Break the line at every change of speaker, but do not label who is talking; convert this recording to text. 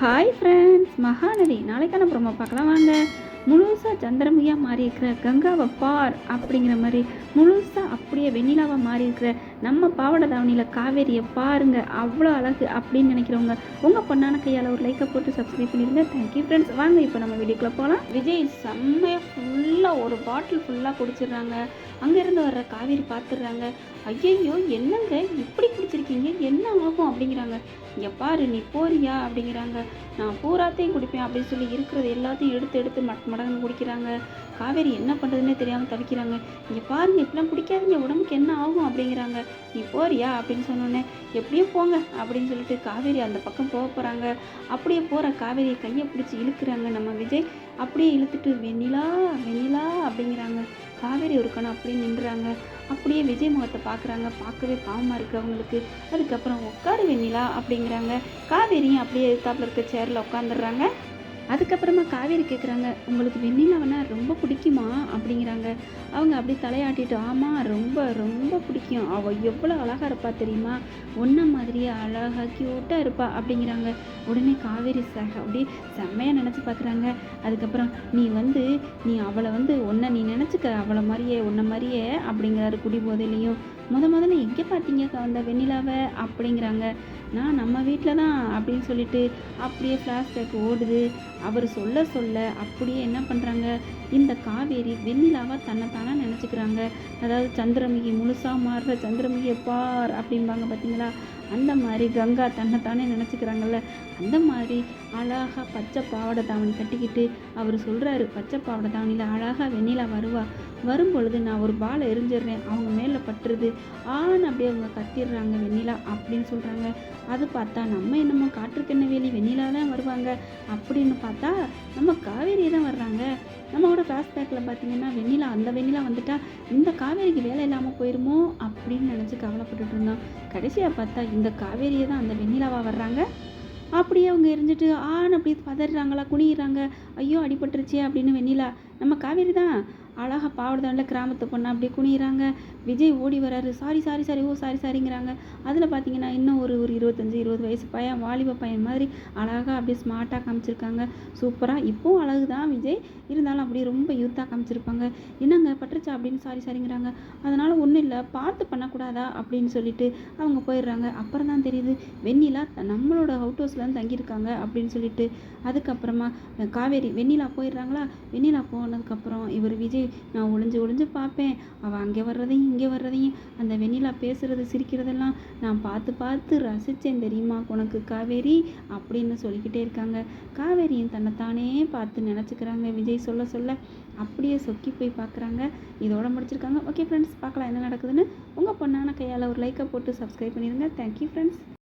Hi friends Mahanadi. நாளைக்கான promo பார்க்கலாம். வாங்க. முழுசாக சந்திரமுகியாக மாறி இருக்கிற கங்காவை பார் அப்படிங்கிற மாதிரி முழுசாக அப்படியே வெண்ணிலாவாக மாறி இருக்கிற நம்ம பாவட தாவணியில் காவேரியை பாருங்க அவ்வளோ அழகு அப்படின்னு நினைக்கிறவங்க உங்கள் பொண்ணான கையால் ஒரு லைக்கை போட்டு சப்ஸ்கிரைப் பண்ணிடுங்க தேங்க்யூ ஃப்ரெண்ட்ஸ் வாங்க இப்போ நம்ம வீடியோக்குள்ளே போகலாம் விஜய் செம்மையாக ஃபுல்லாக ஒரு பாட்டில் ஃபுல்லாக குடிச்சிடுறாங்க. அங்கேருந்து வர்ற காவேரி பார்த்துடுறாங்க ஐயையோ என்னங்க இப்படி குடிச்சிருக்கீங்க? என்ன ஆகும் அப்படிங்கிறாங்க. இங்கே பாரு நீ போறியா அப்படிங்கிறாங்க. நான் பூராத்தையும் குடிப்பேன் அப்படின்னு சொல்லி இருக்கிறது எல்லாத்தையும் எடுத்து எடுத்து மட் மடங்கு குடிக்கிறாங்க. காவேரி என்ன பண்ணுறதுன்னே தெரியாமல் தவிக்கிறாங்க. இங்கே பாருங்க இப்படிலாம் குடிக்காதீங்க உடம்புக்கு என்ன ஆகும் அப்படிங்கிறாங்க. நீ போறியா அப்படின்னு சொன்னோன்னே எப்படியும் போங்க அப்படின்னு சொல்லிட்டு காவேரி அந்த பக்கம் போக போகிறாங்க அப்படியே போகிற காவேரியை கையை பிடிச்சி இழுக்கிறாங்க நம்ம விஜய். அப்படியே இழுத்துட்டு வெண்ணிலா வெண்ணிலா அப்படிங்கிறாங்க. காவேரி ஒரு கணம் அப்படியே நின்றுறாங்க அப்படியே விஜய் முகத்தை பார்க்குறாங்க. பார்க்கவே பாவமாக இருக்குது அவங்களுக்கு. அதுக்கப்புறம் உட்காரு வெண்ணிலா அப்படிங்கிறாங்க. காவேரியும் அப்படியே எதிர்த்தாப்புல இருக்க சேரில் உட்காந்துடுறாங்க அதுக்கப்புறமா காவேரி கேட்குறாங்க உங்களுக்கு வெண்ணிலாவனா ரொம்ப பிடிக்குமா? அப்படிங்கிறாங்க. அவங்க அப்படி தலையாட்டிட்டு ஆமாம் ரொம்ப ரொம்ப பிடிக்கும். அவள் எவ்வளோ அழகாக இருப்பா தெரியுமா? ஒன்றை மாதிரியே அழகாக க்யூட்டாக இருப்பா. அப்படிங்கிறாங்க. உடனே காவேரி சாக அப்படி செம்மையாக நினச்சி பார்க்குறாங்க அதுக்கப்புறம் நீ வந்து நீ அவளை வந்து ஒன்றை நீ நினச்சிக்க. அவளை மாதிரியே உன்னை மாதிரியே அப்படிங்கிறாரு குடிபோதையிலையும். முத முதல்ல எங்கே பார்த்தீங்க அந்த வெண்ணிலாவை அப்படிங்கிறாங்க. நான் நம்ம வீட்டில் தான் அப்படின்னு சொல்லிட்டு அப்படியே ஃப்ளாஷ்பேக் ஓடுது. அவர் சொல்ல சொல்ல அப்படியே என்ன பண்ணுறாங்க இந்த காவேரி வெண்ணிலாவாக தன்னைத்தானே நினச்சிக்கிறாங்க. அதாவது சந்திரமுகி முழுசாக மாறுற சந்திரமுகியை பார் அப்படிம்பாங்க பார்த்தீங்களா அந்த மாதிரி கங்கா தன்னைத்தானே நினச்சிக்கிறாங்கல்ல? அந்த மாதிரி அழகாக பச்சை பாவாடை தாவணி கட்டிக்கிட்டு அவர் சொல்கிறாரு பச்சை பாவாடை தாவணியில் அழகாக வெண்ணிலா வருவா. வரும் பொழுது நான் ஒரு பாலை எரிஞ்சிடுறேன் அவங்க மேலே பட்டுருது. ஆன்னு அப்படியே அவங்க கத்திடுறாங்க வெண்ணிலா அப்படின்னு சொல்கிறாங்க அது பார்த்தா நம்ம என்னமோ காற்றுக்கெண்ணவேலி வெண்ணிலா தான் வருவாங்க அப்படின்னு பார்த்தா நம்ம காவேரி தான் வர்றாங்க. நம்மளோட ஃப்ளாஷ்பேக்கில் பார்த்தீங்கன்னா வெண்ணிலா அந்த வெண்ணிலா வந்துட்டா இந்த காவேரிக்கு வேலை இல்லாமல் போயிருமோ அப்படின்னு நினச்சி கவலைப்பட்டுட்டு இருந்தோம். கடைசியாக பார்த்தா இந்த காவேரியை தான் அந்த வெண்ணிலாவாக வர்றாங்க. அப்படியே அவங்க எரிஞ்சிட்டு ஆன்னு அப்படியே பதறாங்களா குனிகிறாங்க ஐயோ அடிபட்டுருச்சே அப்படின்னு வெண்ணிலா நம்ம காவேரி தான். அழகாக பாவடதாண்டில் கிராமத்து பொண்ணு அப்படியே குனிகிறாங்க விஜய் ஓடி வராரு. சாரி சாரி சாரி ஓ சாரி சாரிங்கிறாங்க அதில் பார்த்தீங்கன்னா இன்னும் ஒரு ஒரு இருபத்தஞ்சி இருபது வயசு பையன் வாலிப பையன் மாதிரி அழகாக அப்படியே ஸ்மார்ட்டாக காமிச்சிருக்காங்க. சூப்பராக இப்போவும் அழகு தான் விஜய். இருந்தாலும் அப்படியே ரொம்ப யூத்தாக காமிச்சிருப்பாங்க. என்னங்க பட்டுருச்சா? அப்படின்னு சாரி சாரிங்கிறாங்க அதனால் ஒன்றும் இல்லை. பார்த்து பண்ணக்கூடாதா? அப்படின்னு சொல்லிட்டு அவங்க போயிடுறாங்க. அப்புறம் தான் தெரியுது வெண்ணிலா நம்மளோட அவுட் ஹவுஸில் தங்கியிருக்காங்க. அப்படின்னு சொல்லிட்டு அதுக்கப்புறமா காவேரி வெண்ணிலா போயிடுறாங்களா? வெண்ணிலா போனதுக்கப்புறம் இவர் விஜய் நான் ஒளிஞ்சு ஒளிஞ்சு பார்ப்பேன். அவள் அங்கே வர்றதையும் இங்கே வர்றதையும் அந்த வெண்ணிலா பேசுகிறது சிரிக்கிறதெல்லாம் நான் பார்த்து பார்த்து ரசித்தேன் தெரியுமா? உனக்கு காவேரி? அப்படின்னு சொல்லிக்கிட்டே இருக்காங்க. காவேரியும் தன்னைத்தானே பார்த்து நினச்சிக்கிறாங்க. விஜய் சொல்ல சொல்ல அப்படியே சொக்கி போய் பார்க்குறாங்க. இதோட முடிச்சிருக்காங்க. ஓகே ஃப்ரெண்ட்ஸ் பார்க்கலாம் என்ன நடக்குதுன்னு. உங்கள் பொண்ணான கையால் ஒரு லைக்கை போட்டு சப்ஸ்கிரைப் பண்ணிடுங்க. Thank you friends